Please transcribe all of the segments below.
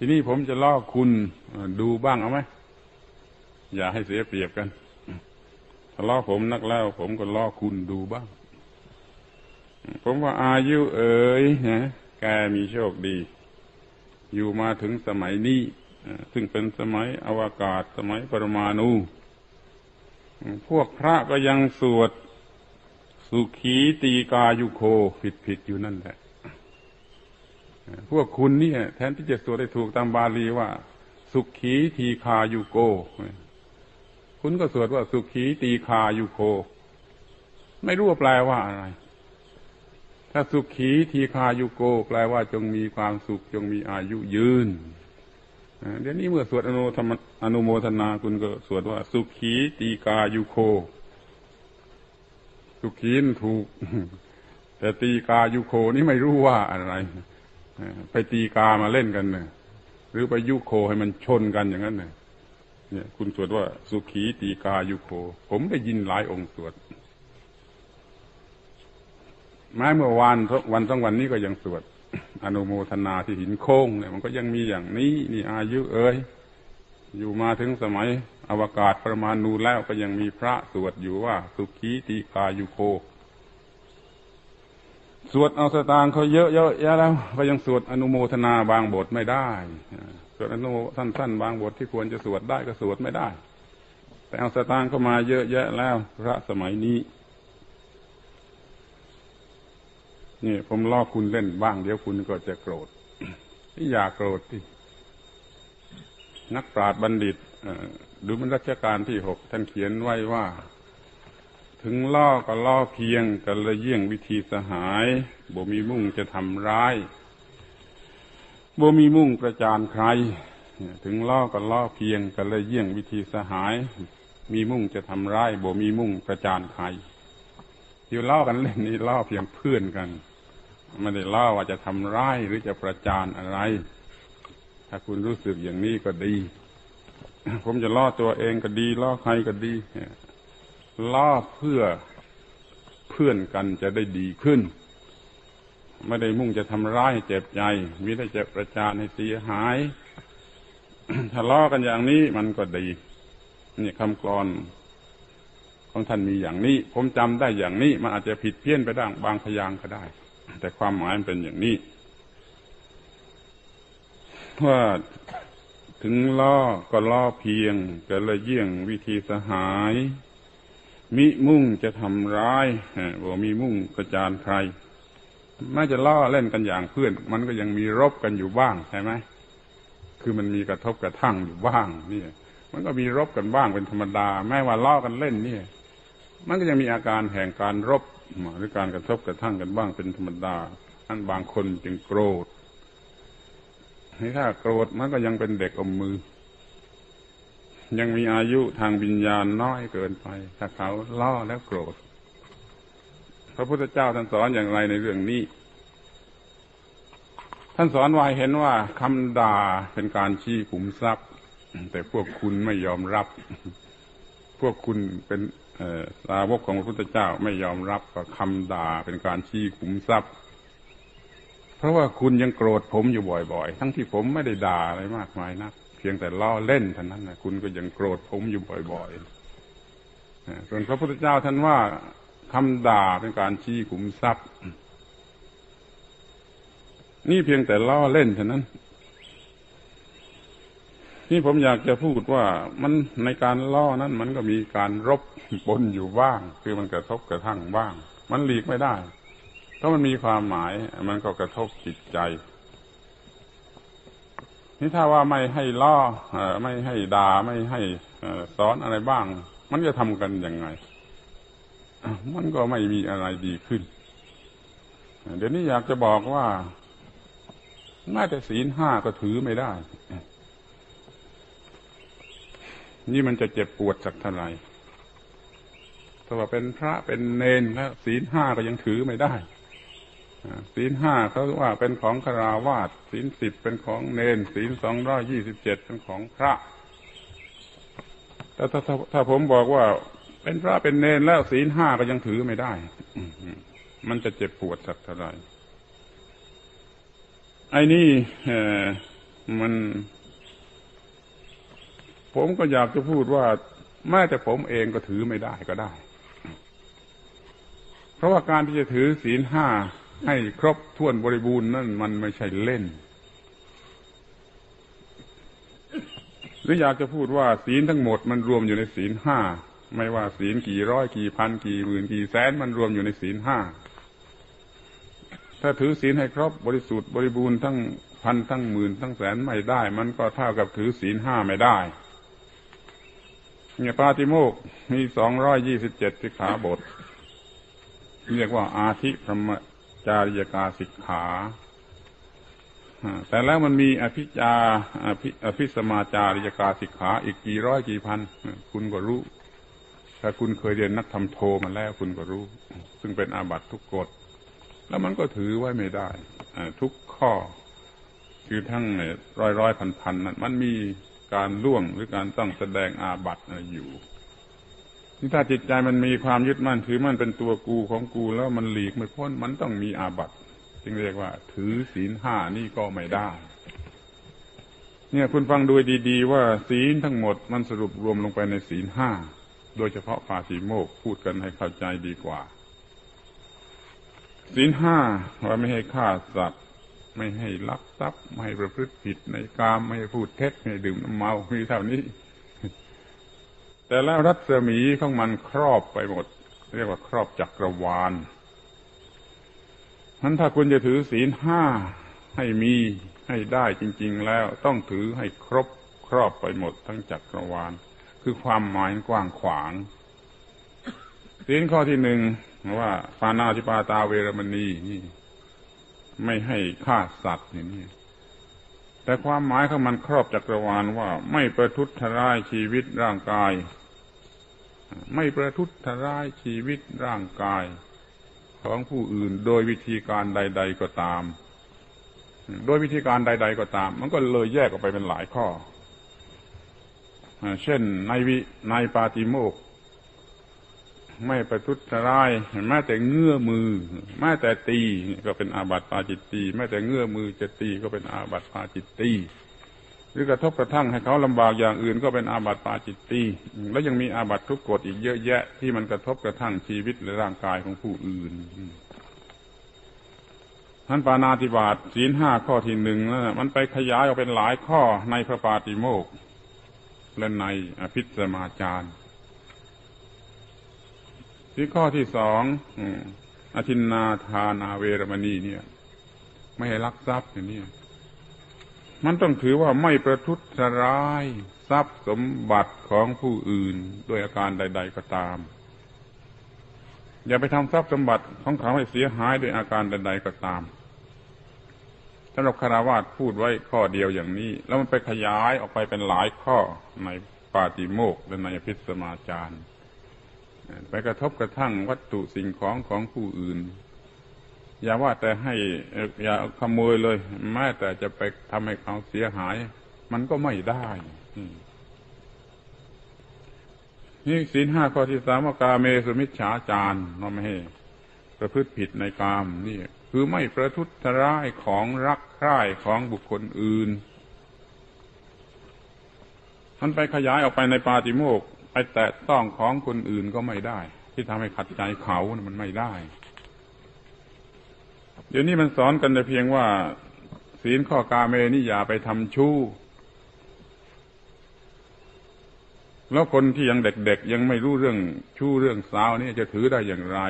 ทีนี้ผมจะล่อคุณดูบ้างเอาไหมอย่าให้เสียเปรียบกันถ้าล่อผมนักแล้ว ผมก็ล่อคุณดูบ้าง ผมว่าอายุเอ๋ยนะแกมีโชคดี อยู่มาถึงสมัยนี้ซึ่งเป็นสมัยอวกาศสมัยปรมาณูพวกพระก็ยังสวด สุขีตีกายุโคผิดผิดอยู่นั่นแหละ พวกคุณนี่แทนที่จะสวดได้ถูกตามบาลีว่า สุขีทีคายุโก คุณก็สวดว่าสุขีตีคายุโคไม่รู้ว่าแปลว่าอะไร ถ้าสุขีทีคายุโก แปลว่าจงมีความสุข จงมีอายุยืนเดี๋ยวนี้เมื่อสวดอนุธรรมอนุโมทนาคุณก็สวดว่า สุขีตีกายุโค สุขีนถูก แต่ตีกายุโคนี่ไม่รู้ว่าอะไร ไปตีกามาเล่นกันเนี่ยหรือไปยุโคให้มันชนกันอย่างนั้นเนี่ยเนี่ย คุณสวดว่าสุขีตีกายุโค ผมได้ยินหลายองค์สวดแม้เมื่อวานวันสองวันนี้ก็ยังสวด อนุโมทนาที่หินโค้งเนี่ยมันก็ยังมีอย่างนี้ นี่อายุเอ้ยอยู่มาถึงสมัยอวกาศประมาณนูแล้วก็ยังมีพระสวดอยู่ว่า สุขีตีกายุโค สวดเอาสตางค์เขาเยอะเยอะแยะแล้วก็ยังสวดอนุโมทนาบางบทไม่ได้สวดอนุโมสั้นๆบางบทที่ควรจะสวดได้ก็สวดไม่ได้ แต่เอาสตางค์เข้ามาเยอะแยะแล้ว พระสมัยนี้นี่ผมล่อคุณเล่นบ้างเดี๋ยวคุณก็จะโกรธอย่าโกรธที่นักปราชญ์บัณฑิตดูมันรัชกาลที่หกท่านเขียนไว้ว่า ถึงล่อก็ล่อเพียงกันละเยี่ยงวิธีสหายบ่มีมุ่งจะทำร้ายบ่มีมุ่งประจานใคร ถึงล่อก็ล่อเพียงกันละเยี่ยงวิธีสหาย มีมุ่งจะทำร้ายบ่มีมุ่งประจานใครอยู่ล่อกันเล่นนี่ล่อเพียงเพื่อนกันไม่ได้ล่อว่าจะทำร้ายหรือจะประจานอะไร ถ้าคุณรู้สึกอย่างนี้ก็ดี ผมจะล่อตัวเองก็ดี ล่อใครก็ดี ล่อเพื่อเพื่อนกันจะได้ดีขึ้น ไม่ได้มุ่งจะทำร้ายเจ็บใจมิได้จะประจานให้เสียหายถ้าล่อกันอย่างนี้มันก็ดีนี่คำกรอนของท่านมีอย่างนี้ ผมจำได้อย่างนี้ มันอาจจะผิดเพี้ยนไปด้างบางพยางก็ได้ แต่ความหมายมันเป็นอย่างนี้ว่าถึงล่อก็ล่อเพียงก็เลยเยี่ยงวิธีสหาย มิมุ่งจะทำร้ายบ่มีมุ่งประจานใครไม่จะล่อเล่นกันอย่างเพื่อน มันก็ยังมีรบกันอยู่บ้างใช่ไหมคือมันมีกระทบกระทั่งอยู่บ้าง นี่มันก็มีรบกันบ้างเป็นธรรมดาแม้ว่าล่อกันเล่นนี่มันก็ยังมีอาการแห่งการรบหรือการกระทบกระทั่งกันบ้างเป็นธรรมดาอันบางคนจึงโกรธให้ถ้าโกรธมันก็ยังเป็นเด็กอมมือ ยังมีอายุทางวิญญาณน้อยเกินไป ถ้าเขาล่อแล้วโกรธ พระพุทธเจ้าท่านสอนอย่างไรในเรื่องนี้ ท่านสอนว่าเห็นว่าคำด่าเป็นการชี้ขุมทรัพย์ แต่พวกคุณไม่ยอมรับ พวกคุณเป็นสาวกของพระพุทธเจ้าไม่ยอมรับกับคำด่าเป็นการชี้ขุมทรัพย์เพราะว่าคุณยังโกรธผมอยู่บ่อย ๆ ทั้งที่ผมไม่ได้ด่าอะไรมากมายนะ เพียงแต่ล้อเล่นเท่านั้นนะคุณก็ยังโกรธผมอยู่บ่อยๆส่วนพระพุทธเจ้าท่านว่าคำด่าเป็นการชี้ขุมทรัพย์ นี่เพียงแต่ล้อเล่นเท่านั้น นี่ผมอยากจะพูดว่ามันในการล่อนั้น มันก็มีการรบปนอยู่บ้าง คือมันกระทบกระทั่งบ้าง มันหลีกไม่ได้เพราะมันมีความหมาย มันก็กระทบจิตใจ นี่ถ้าว่าไม่ให้ล่อไม่ให้ด่าไม่ให้สอนอะไรบ้าง มันจะทำกันยังไง มันก็ไม่มีอะไรดีขึ้น เดี๋ยวนี้อยากจะบอกว่าแม้แต่ศีลห้าก็ถือไม่ได้ นี่มันจะเจ็บปวดสักเท่าไหร่ถ้าว่าเป็นพระเป็นเนนแล้วศีลห้าก็ยังถือไม่ได้ ศีลห้าเขาว่าเป็นของคราวาสศีลสิบเป็นของเนนศีลสองร้อยี่สิบเจ็ดเป็นของพระแต่ถ้าถ้าถ้าผมบอกว่า เป็นพระเป็นเนนแล้วศีลห้าก็ยังถือไม่ได้ มันจะเจ็บปวดสักเท่าไหร่ไอ้นี่มัน ผมก็อยากจะพูดว่าแม้แต่ผมเองก็ถือไม่ได้ก็ได้ เพราะว่าการที่จะถือศีลห้า ให้ครบถ้วนบริบูรณ์นั่นมันไม่ใช่เล่น หรืออยากจะพูดว่าศีลทั้งหมดมันรวมอยู่ในศีลห้าไม่ว่าศีลกี่ร้อยกี่พันกี่หมื่นกี่แสนมันรวมอยู่ในศีลห้าถ้าถือศีลให้ครบบริสุทธิ์บริบูรณ์ทั้งพันทั้งหมื่นทั้งแสนไม่ได้ มันก็เท่ากับถือศีลห้าไม่ได้เนี่ยปาติโมกมีสองร้อยยี่สิบเจ็ดสิกขาบท เรียกว่าอาทิพรหม จาริยกาสิกขาแต่แล้วมันมีอภิจาอภิอภิสมาจาริยกาสิกขาอีกกี่ร้อยกี่พัน คุณก็รู้ ถ้าคุณเคยเรียนนักธรรมโทมาแล้วคุณก็รู้ ซึ่งเป็นอาบัตทุกกฎ แล้วมันก็ถือไว้ไม่ได้ทุกข้อ คือทั้งร้อยร้อยพันพันนั้นมันมีการล่วงหรือการต้องแสดงอาบัตอยู่ นี่ถ้าจิตใจมันมีความยึดมั่นถือมั่นเป็นตัวกูของกูแล้วมันหลีกไม่พ้นมันต้องมีอาบัตจึงเรียกว่า ถือศีลห้านี่ก็ไม่ได้ เนี่ยคุณฟังดูดี ๆ ว่าศีลทั้งหมดมันสรุปรวมลงไปในศีลห้าโดยเฉพาะปาสีโมกพูดกันให้เข้าใจดีกว่า ศีลห้าว่าไม่ให้ฆ่าสัตว์ไม่ให้ลักทรัพย์ ไม่ให้ประพฤติผิดในกามไม่ให้พูดเท็จไม่ให้ดื่มน้ำเมามีเท่านี้ แต่แล้วรัศมีของมันครอบไปหมด เรียกว่าครอบจักรวาลนั้นถ้าคุณจะถือศีลห้าให้มีให้ได้จริง ๆ แล้วต้องถือให้ครบครอบไปหมดทั้งจักรวาล คือความหมายกว้างขวางศีลข้อที่หนึ่งว่าปานาธิปาตาเวรมณีนี่ไม่ให้ฆ่าสัตว์อย่างนี้แต่ความหมายของมันครอบจักรวาลว่าไม่ประทุษร้ายชีวิตร่างกาย ไม่ประทุษร้ายชีวิตร่างกาย ของผู้อื่นโดยวิธีการใด ๆก็ตาม โดยวิธีการใด ๆก็ตาม มันก็เลยแยกออกไปเป็นหลายข้อ เช่นในวิในปาติโมกไม่ประทุษร้ายแม้แต่เงื่อมือแม้แต่ตีก็เป็นอาบัติปาจิตตีแม้แต่เงื่อมือจะตีก็เป็นอาบัติปาจิตตี รือกระทบกระทั่งให้เขาลำบากอย่างอื่นก็เป็นอาบัติปาจิตตีแล้วยังมีอาบัติทุกกฎอีกเยอะแยะ ที่มันกระทบกระทั่งชีวิตและร่างกายของผู้อื่นท่านปานาติบาตศีลห้าข้อที่หนึ่งนั่นมันไปขยายออกเป็นหลายข้อในพระปาติโมกและในอภิสมาจารย์ที่ข้อที่สองอธินนาทานาเวรมณีเนี่ย ไม่ให้ลักทรัพย์อย่างนี้ มันต้องถือว่าไม่ประทุษร้าย ทรัพย์สมบัติของผู้อื่นด้วยอาการใด ๆก็ตาม อย่าไปทำทรัพย์สมบัติของเขาให้เสียหายด้วยอาการใด ๆก็ตามสำหรับคารวาสพูดไว้ข้อเดียวอย่างนี้ แล้วมันไปขยายออกไปเป็นหลายข้อในปาติโมกและในพิสมาจารย์ไปกระทบกระทั่งวัตถุสิ่งของของผู้อื่น อย่าว่าแต่ให้อย่าขโมยเลย แม้แต่จะไปทำให้เขาเสียหาย มันก็ไม่ได้นี่ศีลห้าข้อที่สามว่ากาเมสุมิชฌาจารเราไม่ให้ประพฤติผิดในกามนี่ คือไม่ประทุษร้ายของรักใคร่ของบุคคลอื่นมันไปขยายออกไปในปาติโมกไปแตะต้องของคนอื่นก็ไม่ได้ ที่ทำให้ขัดใจเขานะมันไม่ได้ เดี๋ยวนี้มันสอนกันแต่เพียงว่า ศีลข้อกาเมนี่อย่าไปทำชู้ แล้วคนที่ยังเด็กๆยังไม่รู้เรื่องชู้เรื่องสาวนี่จะถือได้อย่างไร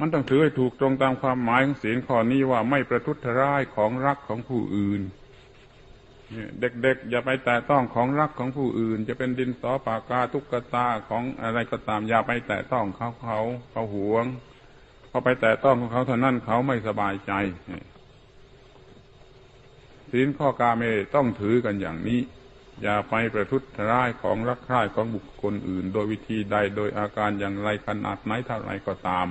มันต้องถือให้ถูกตรงตามความหมายของศีลข้อนี้ว่าไม่ประทุษร้ายของรักของผู้อื่นเด็กๆ อย่าไปแตะต้องของรักของผู้อื่น จะเป็นดินสอปากกา ตุกตาของอะไรก็ตามอย่าไปแตะต้องเขาเขาเขาหวง พอไปแตะต้องของเขาเท่านั้นเขาไม่สบายใจศีลข้อกาเมต้องถือกันอย่างนี้ อย่าไปประทุษร้ายของรักใคร่ของบุคคลอื่น โดยวิธีใดโดยอาการอย่างไรขนาดไหนเท่าไรก็ตาม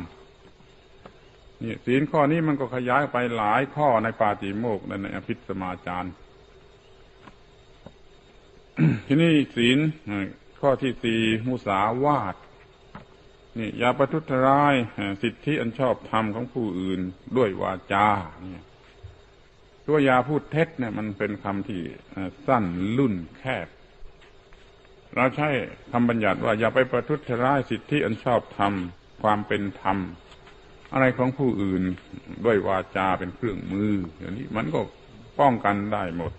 นี่ศีลข้อนี้มันก็ขยายไปหลายข้อในปาติโมกในอภิสมาจารย์ที่นี่ศีลข้อที่สี่มุสาวาท นี่อย่าประทุษร้ายสิทธิอันชอบธรรมของผู้อื่นด้วยวาจาเนี่ยตัวยาพูดเท็จเนี่ย มันเป็นคำที่สั้นลุ่นแคบ เราใช้คำบัญญัติว่าอย่าไปประทุษร้ายสิทธิอันชอบธรรมความเป็นธรรม อะไรของผู้อื่นด้วยวาจาเป็นเครื่องมืออย่างนี้มันก็ป้องกันได้หมด